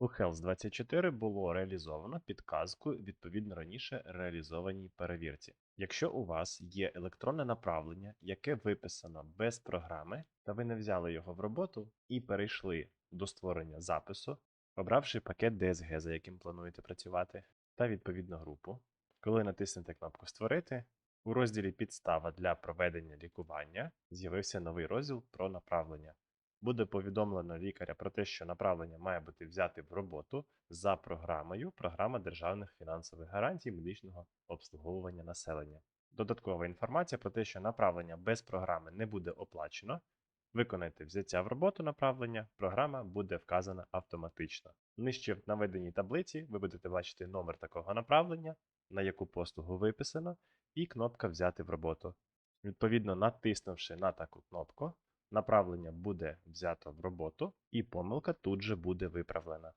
У Health 24 було реалізовано підказку відповідно раніше реалізованій перевірці. Якщо у вас є електронне направлення, яке виписано без програми, та ви не взяли його в роботу і перейшли до створення запису, обравши пакет DSG, за яким плануєте працювати, та відповідну групу, коли натиснете кнопку Створити, у розділі Підстава для проведення лікування з'явився новий розділ про направлення. Буде повідомлено лікаря про те, що направлення має бути взяти в роботу за програмою Програма державних фінансових гарантій медичного обслуговування населення. Додаткова інформація про те, що направлення без програми не буде оплачено. Виконайте взяття в роботу направлення, програма буде вказана автоматично. Нижче в наведеній таблиці ви будете бачити номер такого направлення, на яку послугу виписано, і кнопка Взяти в роботу. Відповідно, натиснувши на таку кнопку, направлення буде взято в роботу і помилка тут же буде виправлена.